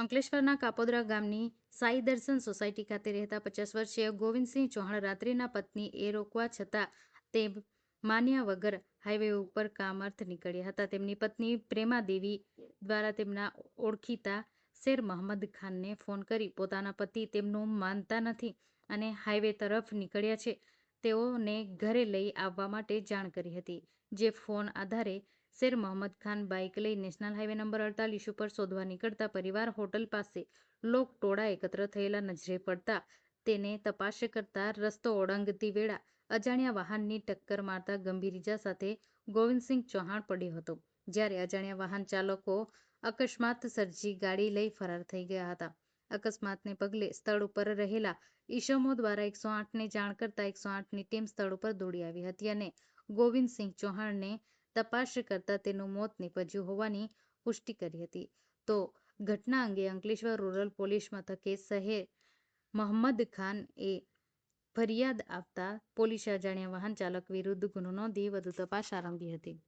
અંકલેશ્વરના કાપોદરા ગામની સાઈ દર્શન સોસાયટી ખાતે રહેતા પચાસ વર્ષીય ગોવિંદસિંહ ચૌહાણ રાત્રિના પત્ની એ રોકવા છતાં તે માન્યા વગર હાઈવે ઉપર કામ અર્થ નીકળ્યા હતા. તેમની પત્ની પ્રેમા દેવી દ્વારા તેમના ઓળખીતા શેર મહંમદ ખાનને ફોન કરી પોતાના પતિ તેમનું માનતા નથી અને હાઈવે તરફ નીકળ્યા છે. તેઓને ઘરે લઈ આવવા માટે જાણ કરી હતી, જે ફોન આધારે શેર મોહમ્મદ ખાન બાઇક લઈ નેશનલ હાઈવે નંબર અડતાલીસ ઉપર શોધવા નીકળતા પરિવાર હોટલ પાસે લોક ટોળા એકત્ર થયેલા નજરે પડતા. તેને તપાસ કરતા રસ્તો ઓળંગતી વેળા અજાણ્યા વાહનની ટક્કર મારતા ગંભીર ઇજા સાથે ગોવિંદસિંહ ચૌહાણ પડ્યો હતો. જ્યારે અજાણ્યા વાહન ચાલકો અકસ્માત સર્જી ગાડી લઈ ફરાર થઈ ગયા હતા. અકસ્માતને પગલે સ્થળ ઉપર રહેલા ઈશમો દ્વારા એકસો આઠને જાણ કરતા એકસો આઠની ટીમ સ્થળ ઉપર દોડી આવી હતી અને ગોવિંદસિંહ ચૌહાણને તપાસ કરતા તેનું મોત નીપજ્યું હોવાની પુષ્ટિ કરી હતી. તો ઘટના અંગે અંકલેશ્વર રૂરલ પોલીસ મથકે શહેર મહમ્મદ ખાન એ ફરિયાદ આપતા પોલીસે અજાણ્યા વાહન ચાલક વિરુદ્ધ ગુનો નોંધી વધુ તપાસ આરંભી હતી.